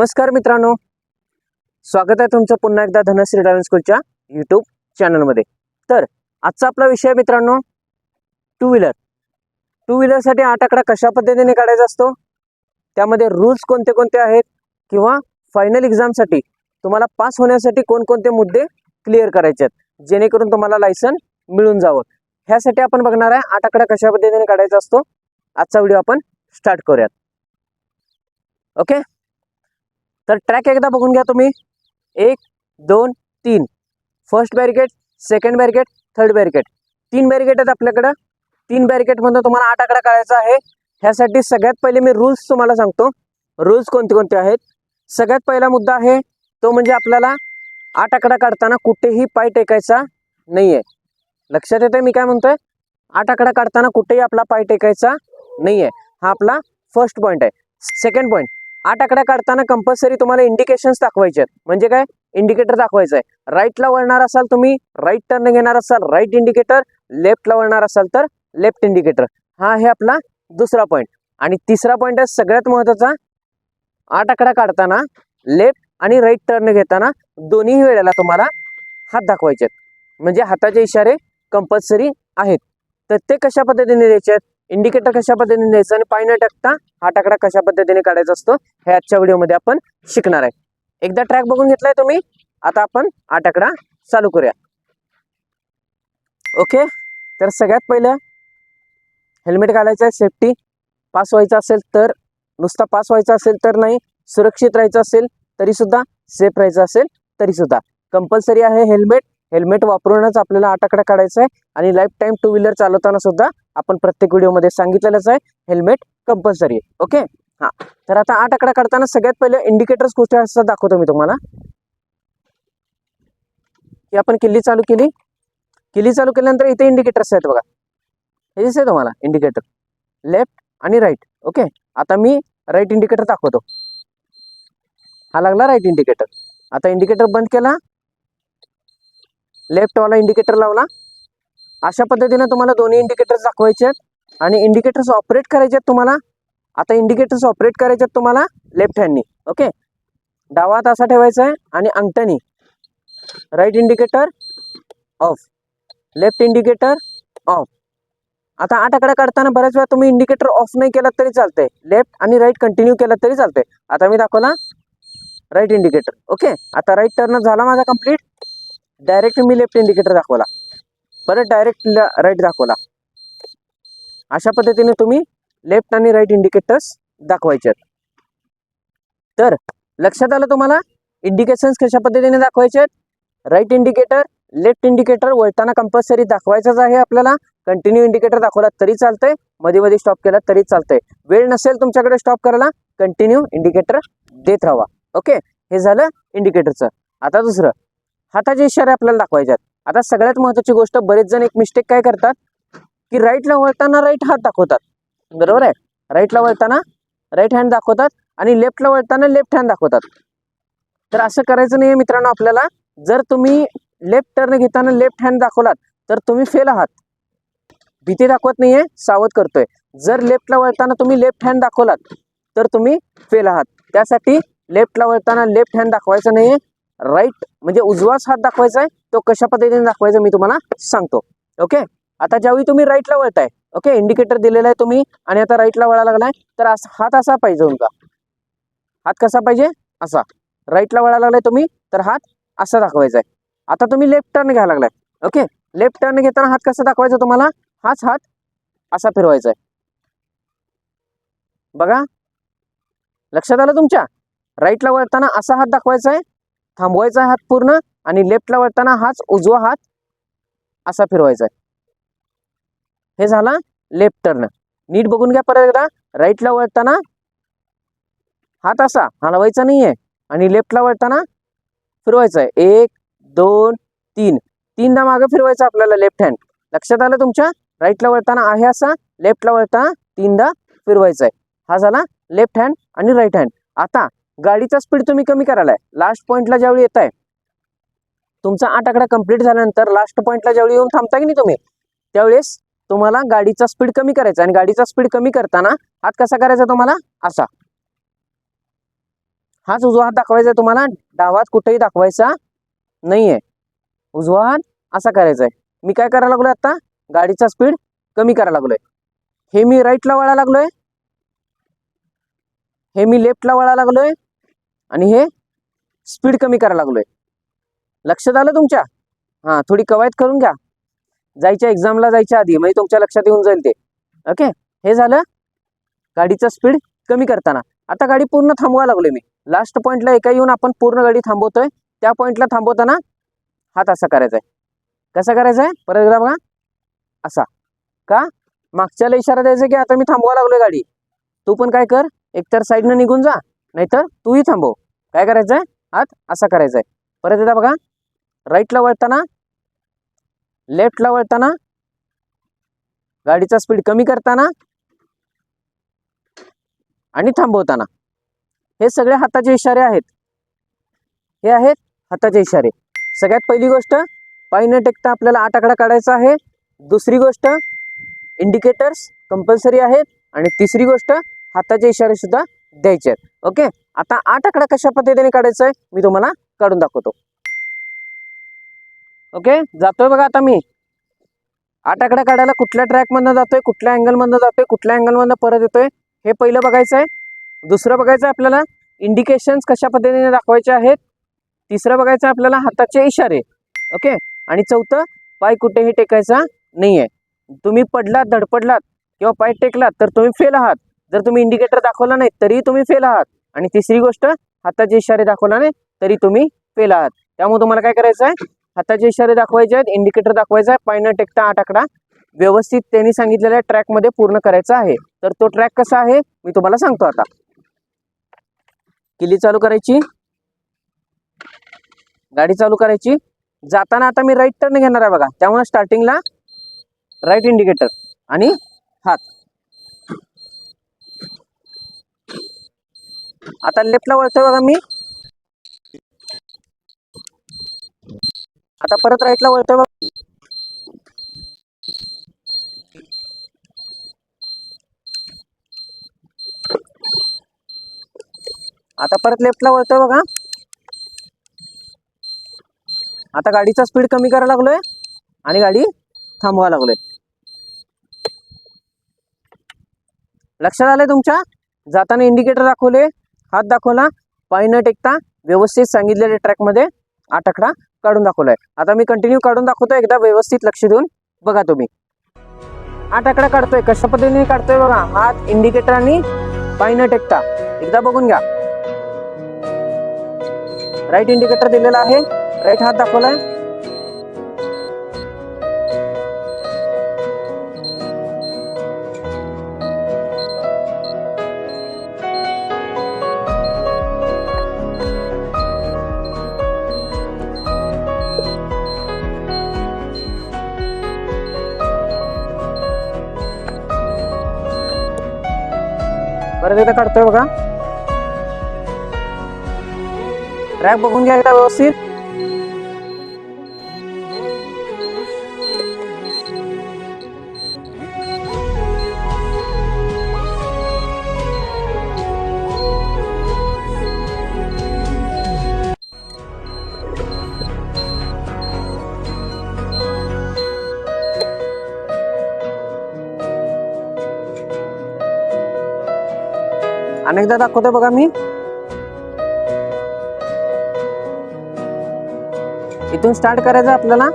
नमस्कार मित्रांनो. स्वागत आहे तुमचं पुन्हा एकदा धनश्री डायन स्कूलच्या यूट्यूब चॅनलमध्ये तर आजचा आपला विषय मित्रांनो टू व्हीलर टू व्हीलरसाठी आठ आकडा कशा पद्धतीने काढायचा असतो? त्यामध्ये रूल्स कोणते कोणते आहेत? किंवा फायनल एक्झामसाठी तुम्हाला पास होण्यासाठी कोणकोणते मुद्दे क्लिअर करायचे आहेत? जेणेकरून तुम्हाला लायसन मिळून जावं. ह्यासाठी आपण बघणार आहे आठ आकडा कशा पद्धतीने काढायचा असतो. आजचा व्हिडिओ आपण स्टार्ट करूयात. ओके तर ट्रॅक एकदा बघून घ्या तुम्ही. एक दोन तीन. First barricade second barricade third barricade तीन बॅरिकेड आहेत आपल्याकडं. तीन बॅरिकेडमधून तुम्हाला आठ आकडा काढायचा आहे. ह्यासाठी सगळ्यात पहिले मी रूल्स तुम्हाला सांगतो. रूल्स कोणते कोणते आहेत? सगळ्यात पहिला मुद्दा आहे तो म्हणजे आपल्याला आठ आकडा काढताना कुठेही पाय टेकायचा नाही आहे लक्षात येते मी काय म्हणतोय? आठ आकडा काढताना कुठेही आपला पाय टेकायचा नाही आहे हा आपला फर्स्ट पॉईंट आहे. सेकंड पॉईंट आठ आकडा काढताना कंपल्सरी तुम्हाला इंडिकेशन्स दाखवायचे आहेत. म्हणजे काय? इंडिकेटर दाखवायचं आहे राईटला वळणार असाल तुम्ही राईट टर्न घेणार असाल राईट इंडिकेटर लेफ्टला वळणार असाल तर लेफ्ट इंडिकेटर हा आहे आपला दुसरा पॉईंट आणि तिसरा पॉईंट आहे सगळ्यात महत्त्वाचा आठ आकडा काढताना लेफ्ट आणि राईट टर्न घेताना दोन्ही वेळेला तुम्हाला हात दाखवायचे आहेत. म्हणजे हाताचे इशारे कंपल्सरी आहेत. तर ते कशा पद्धतीने द्यायचे आहेत? इंडिकेटर कशा पद्धतीने द्यायचं आणि पाय न टाकता हा टाकडा कशा पद्धतीने काढायचा असतो हे आजच्या व्हिडिओमध्ये आपण शिकणार आहे. एकदा ट्रॅक बघून घेतलाय तुम्ही आता आपण आठ आकडा चालू करूया. ओके तर सगळ्यात पहिलं हेल्मेट घालायचं आहे सेफ्टी पास व्हायचं असेल तर नुसता पास व्हायचा असेल तर नाही सुरक्षित राहायचं असेल तरी सुद्धा सेफ राहायचं असेल तरी सुद्धा कंपल्सरी आहे हेल्मेट हेल्मेट वापरूनच आपल्याला आठ आकडा काढायचा आहे आणि लाईफ टाईम टू व्हीलर चालवताना सुद्धा आपण प्रत्येक व्हिडिओमध्ये सांगितलेलंच आहे हेल्मेट कंपल्सरी आहे. ओके हा. तर आता आठ आकडा काढताना सगळ्यात पहिले इंडिकेटर्स गोष्टी असतात दाखवतो मी तुम्हाला. की आपण किल्ली चालू केली. किल्ली चालू केल्यानंतर इथे इंडिकेटर्स आहेत बघा. हे आहे तुम्हाला इंडिकेटर लेफ्ट आणि राईट ओके आता मी राईट इंडिकेटर दाखवतो. हा लागला राईट इंडिकेटर आता इंडिकेटर बंद केला. लेफ्टवाला इंडिकेटर लावला. अशा पद्धतीनं तुम्हाला दोन्ही इंडिकेटर्स दाखवायचे आहेत. आणि इंडिकेटर्स ऑपरेट करायचे आहेत तुम्हाला. आता इंडिकेटर्स ऑपरेट करायचे आहेत तुम्हाला लेफ्ट हँडनी ओके डावा हात असा ठेवायचा आहे आणि अंगठ्यानी. Right indicator off left indicator off आता आठ आकडा काढताना बऱ्याच वेळा तुम्ही इंडिकेटर ऑफ नाही केलं तरी चालतंय. लेफ्ट आणि राईट कंटिन्यू केलं तरी चालतंय. आता मी दाखवला राईट इंडिकेटर ओके आता राईट टर्न झाला माझा कंप्लीट डायरेक्ट मी लेफ्ट इंडिकेटर दाखवला. परत डायरेक्ट राईट दाखवला. अशा पद्धतीने तुम्ही लेफ्ट आणि राईट इंडिकेटर्स दाखवायचे. तर लक्षात आलं तुम्हाला? इंडिकेशन्स कशा पद्धतीने दाखवायचे? आहेत राईट इंडिकेटर लेफ्ट इंडिकेटर वळताना कंपल्सरी दाखवायचंच आहे आपल्याला. कंटिन्यू इंडिकेटर दाखवला तरी चालतंय. मध्ये मध्ये स्टॉप केला तरी चालतंय. वेळ नसेल तुमच्याकडे स्टॉप करायला कंटिन्यू इंडिकेटर देत राहा. ओके हे झालं इंडिकेटरचं आता दुसरं. हाताचे इशारे आपल्याला दाखवायचे आहेत आता सगळ्यात महत्वाची गोष्ट बरेच जण एक मिस्टेक काय करतात? की राईटला वळताना राईट हात दाखवतात. बरोबर आहे? राईटला वळताना राईट हँड दाखवतात आणि लेफ्टला वळताना लेफ्ट हँड दाखवतात. तर असं करायचं नाही मित्रांनो आपल्याला. जर तुम्ही लेफ्ट टर्न घेताना लेफ्ट हँड दाखवलात तर तुम्ही फेल आहात. भीती दाखवत नाहीये सावध करतोय. जर लेफ्टला वळताना तुम्ही लेफ्ट हँड दाखवलात तर तुम्ही फेल आहात. त्यासाठी लेफ्टला वळताना लेफ्ट हँड दाखवायचं नाहीये. राईट म्हणजे उजवाच हात दाखवायचा आहे तो कशा पद्धतीने दाखवायचा मी तुम्हाला सांगतो. ओके आता ज्यावेळी तुम्ही राईटला वळताय ओके इंडिकेटर दिलेला आहे तुम्ही आणि आता राईटला वळा लागलाय तर हात असा पाहिजे तुमचा. हात कसा पाहिजे? असा. राईटला वळा लागलाय तुम्ही तर हात असा दाखवायचा आहे. आता तुम्ही लेफ्ट टर्न घ्यायला लागलाय ओके लेफ्ट टर्न घेताना हात कसा दाखवायचा तुम्हाला? हाच हात असा फिरवायचा आहे. बघा. लक्षात आलं तुमच्या? राईटला वळताना असा हात दाखवायचा आहे थांबवायचा हात पूर्ण आणि लेफ्टला वळताना हाच उजवा हात असा फिरवायचा आहे. हे झाला लेफ्ट टर्न. नीट बघून घ्या परत एकदा. राईटला वळताना हात असा हलवायचा नाहीये. आणि लेफ्टला वळताना फिरवायचा आहे. एक दोन तीन. तीनदा मागं फिरवायचं आपल्याला लेफ्ट हँड. लक्षात आलं तुमच्या? राईटला वळताना आहे असा लेफ्टला वळताना तीनदा फिरवायचा आहे. हा झाला लेफ्ट हँड आणि राईट हँड. आता गाडीचा स्पीड तुम्ही कमी करायला आहे लास्ट पॉईंटला ज्यावेळी येत आहे तुमचा आठ आकडा कंप्लीट झाल्यानंतर लास्ट पॉईंटला ज्यावेळी येऊन थांबता की नाही तुम्ही? त्यावेळेस तुम्हाला गाडीचा स्पीड कमी करायचा आणि गाडीचा स्पीड कमी करताना हात कसा करायचा तुम्हाला? असा. हाच उजवा हात दाखवायचा आहे तुम्हाला. डावात कुठेही दाखवायचा नाहीये. उजवा हात असा करायचा आहे. मी काय करायला लागलोय आता? गाडीचा स्पीड कमी करायला लागलोय. हे मी राईटला वळायला लागलोय. हे मी लेफ्टला वळायला लागलोय. आणि हे स्पीड कमी करायला लागलोय. लक्षात आलं तुमच्या? हां थोडी कवायत करून घ्या. जायच्या एक्झामला जायच्या आधी म्हणजे तुमच्या लक्षात येऊन जाईल ते. ओके हे झालं. गाडीचा स्पीड कमी करताना. आता गाडी पूर्ण थांबवा लागलोय मी. लास्ट पॉईंटला एका येऊन आपण पूर्ण गाडी थांबवतोय. त्या पॉईंटला थांबवताना हात असा करायचा आहे. कसा करायचा आहे? परत एकदा बघा. असा. का? मागच्याला इशारा द्यायचा की आता मी थांबवा लागलोय गाडी. तू पण काय कर. एकतर साईडनं निघून जा. नाहीतर तूही थांबव. काय करायचं आहे हात असा करायचा आहे परत एकदा बघा. राईटला वळताना लेफ्टला वळताना गाडीचा स्पीड कमी करताना आणि थांबवताना. हे सगळे हाताचे इशारे आहेत. हे आहेत हाताचे इशारे. सगळ्यात पहिली गोष्ट पाय न टेकता आपल्याला आठ आकडा काढायचा आहे. दुसरी गोष्ट इंडिकेटर्स कंपल्सरी आहेत. आणि तिसरी गोष्ट हाताचे इशारे सुद्धा द्यायचे आहेत. ओके? आता आठ आकडा कशा पद्धतीने काढायचा आहे मी तुम्हाला काढून दाखवतो. ओके? जातोय बघा आता मी. आठ आकडा काढायला कुठल्या ट्रॅकमधनं जातोय कुठल्या अँगलमधनं जातोय कुठल्या अँगलमधनं परत येतोय हे पहिलं बघायचं आहे. दुसरं बघायचं आहे आपल्याला इंडिकेशन्स कशा पद्धतीने दाखवायचे आहेत. तिसरं बघायचं आहे आपल्याला हाताचे इशारे. ओके? आणि चौथं पाय कुठेही टेकायचा नाही आहे तुम्ही पडलात धडपडलात किंवा पाय टेकलात तर तुम्ही फेल आहात. जर तुम्ही इंडिकेटर दाखवला नाही तरी तुम्ही फेल आहात. आणि तिसरी गोष्ट हाताचे इशारे दाखवला नाही तरी तुम्ही फेल आहात. त्यामुळे तुम्हाला काय करायचं आहे? हाताचे इशारे दाखवायचे आहेत इंडिकेटर दाखवायचा आहे पायनं न टेकता आठ आकडा. व्यवस्थित त्यांनी सांगितलेल्या ट्रॅकमध्ये पूर्ण करायचा आहे. तर तो ट्रॅक कसा आहे? मी तुम्हाला सांगतो आता. किल्ली चालू करायची. गाडी चालू करायची. जाताना आता मी राईट टर्न घेणार आहे बघा. त्यामुळे स्टार्टिंगला राईट इंडिकेटर आणि हात. आता लेफ्टला वळतोय बघा मी. आता परत राईटला वळतोय बघा. आता परत लेफ्टला वळतोय बघा. आता गाडीचा स्पीड कमी करायला लागलोय आणि गाडी थांबवा लागलोय. लक्षात आलंय तुमच्या? जाताना इंडिकेटर दाखवले. हात दाखवला पाय न टेकता व्यवस्थित सांगितलेल्या ट्रॅकमध्ये आठ आकडा काढून दाखवलाय. आता मी कंटिन्यू काढून दाखवतो एकदा व्यवस्थित लक्ष देऊन बघा तुम्ही. आठ आकडा काढतोय कशा पद्धतीने काढतोय बघा. हात इंडिकेटर आणि पाय न टेकता. एकदा बघून घ्या. राईट इंडिकेटर दिलेला आहे. राईट हात दाखवलाय. परत एकदा काढतोय बघा. ट्रॅक बघून घ्या एकदा व्यवस्थित? अनेकदा दाखवतोय बघा मी. स्टार्ट करायचं आपल्याला.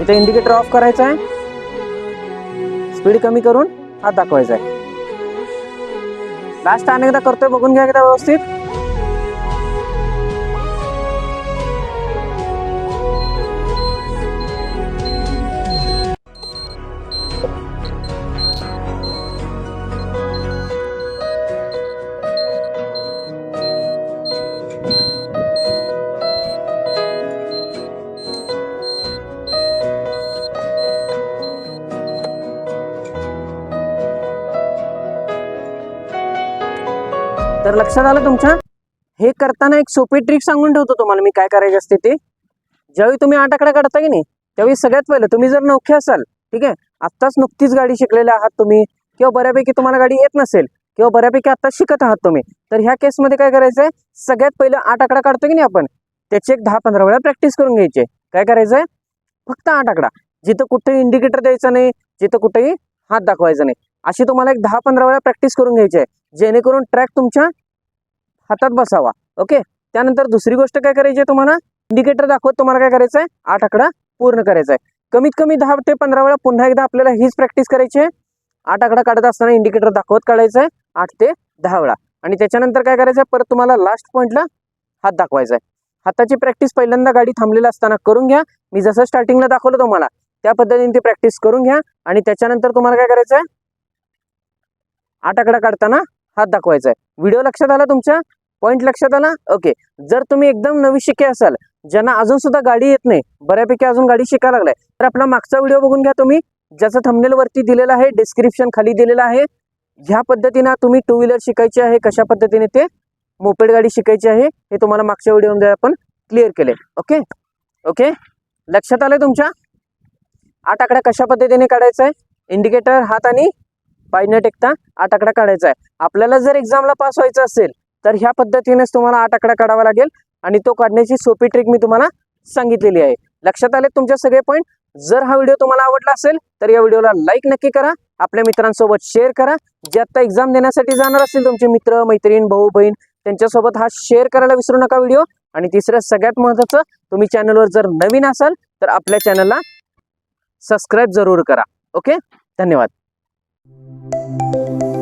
इथे इंडिकेटर ऑफ़ करायचा आहे. स्पीड कमी करून हात दाखवायचा आहे. लास्ट अनेकदा करतोय बघून घ्या एकदा व्यवस्थित. तर लक्षात आलं तुमच्या हे करताना एक सोपी ट्रिक सांगून ठेवतो तुम्हाला मी काय करायचे असते ते. ज्यावेळी तुम्ही आठ आकडा काढता की नाही त्यावेळी सगळ्यात पहिलं तुम्ही जर नौखे असाल ठीक आहे आत्ताच नुकतीच गाडी शिकलेले आहात तुम्ही किंवा बऱ्यापैकी तुम्हाला गाडी येत नसेल किंवा बऱ्यापैकी आत्ताच शिकत आहात तुम्ही तर ह्या केसमध्ये काय करायचं आहे सगळ्यात पहिलं आठ आकडा काढतो की नाही आपण त्याची एक दहा पंधरा वेळा प्रॅक्टिस करून घ्यायची आहे. काय करायचं आहे फक्त आठ आकडा जिथं कुठेही इंडिकेटर द्यायचा नाही जिथं कुठेही हात दाखवायचा नाही. अशी तुम्हाला एक दहा पंधरा वेळा प्रॅक्टिस करून घ्यायची आहे. जेणेकरून ट्रॅक तुमच्या हातात बसावा. ओके त्यानंतर दुसरी गोष्ट काय करायची आहे तुम्हाला? इंडिकेटर दाखवत तुम्हाला काय करायचं आहे? आठ आकडा पूर्ण करायचा आहे. कमीत कमी दहा ते पंधरा वेळा पुन्हा एकदा आपल्याला हीच प्रॅक्टिस करायची आहे. आठ आकडा काढत असताना इंडिकेटर दाखवत काढायचं आहे. आठ ते दहा वेळा. आणि त्याच्यानंतर काय करायचं आहे? परत तुम्हाला लास्ट पॉईंटला हात दाखवायचा आहे. हाताची प्रॅक्टिस पहिल्यांदा गाडी थांबलेली असताना करून घ्या. मी जसं स्टार्टिंगला दाखवलं तुम्हाला त्या पद्धतीने ती प्रॅक्टिस करून घ्या. आणि त्याच्यानंतर तुम्हाला काय करायचं आहे? आठ आकडा काढताना हात दाखवायचा आहे. व्हिडिओ लक्षात आला तुमच्या? पॉईंट लक्षात आला? ओके जर तुम्ही एकदम नवी शिके असाल ज्यांना अजून सुद्धा गाडी येत नाही बऱ्यापैकी अजून गाडी शिकायला लागलाय तर आपला मागचा व्हिडिओ बघून घ्या तुम्ही. ज्याचं थंबनेल वरती दिलेलं आहे डिस्क्रिप्शन खाली दिलेलं आहे. ह्या पद्धतीनं तुम्ही टू व्हीलर शिकायची आहे कशा पद्धतीने ते मोपेड गाडी शिकायची आहे हे तुम्हाला मागच्या व्हिडिओमध्ये आपण क्लिअर केले ओके ओके लक्षात आलं तुमच्या? आठ आकडा कशा पद्धतीने काढायचा आहे? इंडिकेटर हात आणि पाय न टेकता आठ आकडा काढायचा आहे. आपल्याला जर एक्झामला पास व्हायचं असेल तर ह्या पद्धतीनेच तुम्हाला आठ आकडा काढावा लागेल आणि तो काढण्याची सोपी ट्रिक मी तुम्हाला सांगितलेली आहे. लक्षात आले तुमचे सगळे पॉईंट जर हा व्हिडिओ तुम्हाला आवडला असेल तर या व्हिडिओला लाईक नक्की करा. आपल्या मित्रांसोबत शेअर करा. जे आत्ता एक्झाम देण्यासाठी जाणार असतील तुमचे मित्र मैत्रीण भाऊ बहीण त्यांच्यासोबत हा शेअर करायला विसरू नका व्हिडिओ आणि तिसरं सगळ्यात महत्त्वाचं तुम्ही चॅनलवर जर नवीन असाल तर आपल्या चॅनलला सबस्क्राईब जरूर करा. ओके धन्यवाद. Thank you.